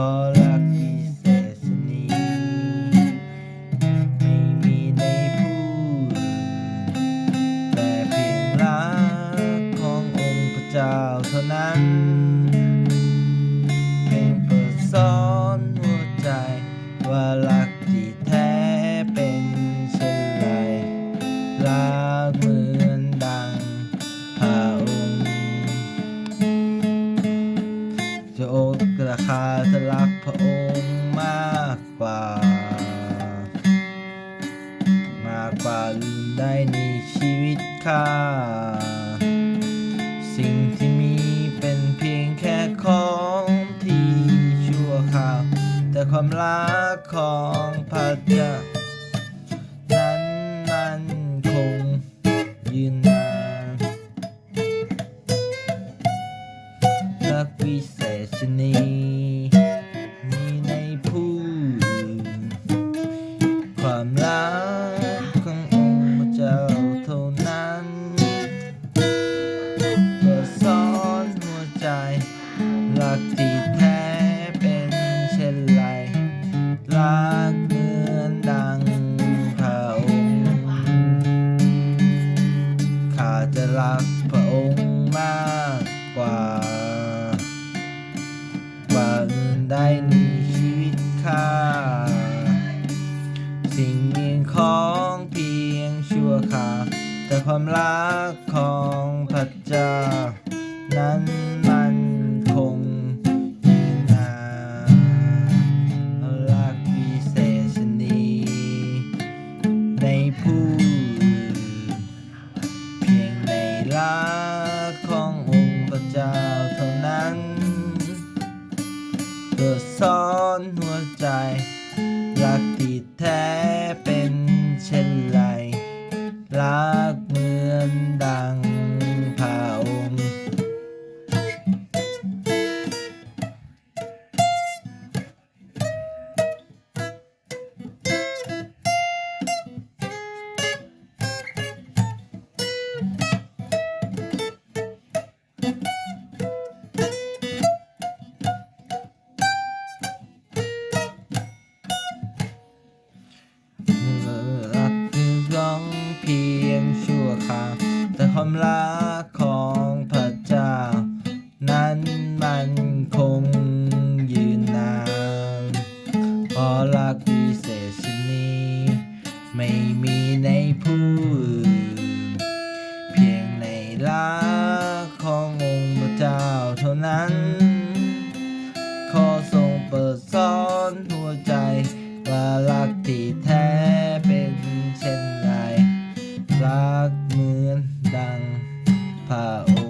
ขอรักพิเศษนี้ ไม่มีในผู้แต่เพียงรักขององค์พระเจ้าเท่านั้น สิ่งที่มีเป็นเพียงแค่ของที่ชั่วคราว แต่ความรักของพระเจ้านั้นมันคงยืนนานรักวิเศษชนี รักพระองค์มากกว่ากว่าอื่นใดในชีวิตข้า สิ่งมีของเพียงชั่วคราวแต่ความรักของพระเจ้านั้นมันคงยืนนานรักวิเศษชนีในผู้ ความรักของ มือนดังผ้าโอ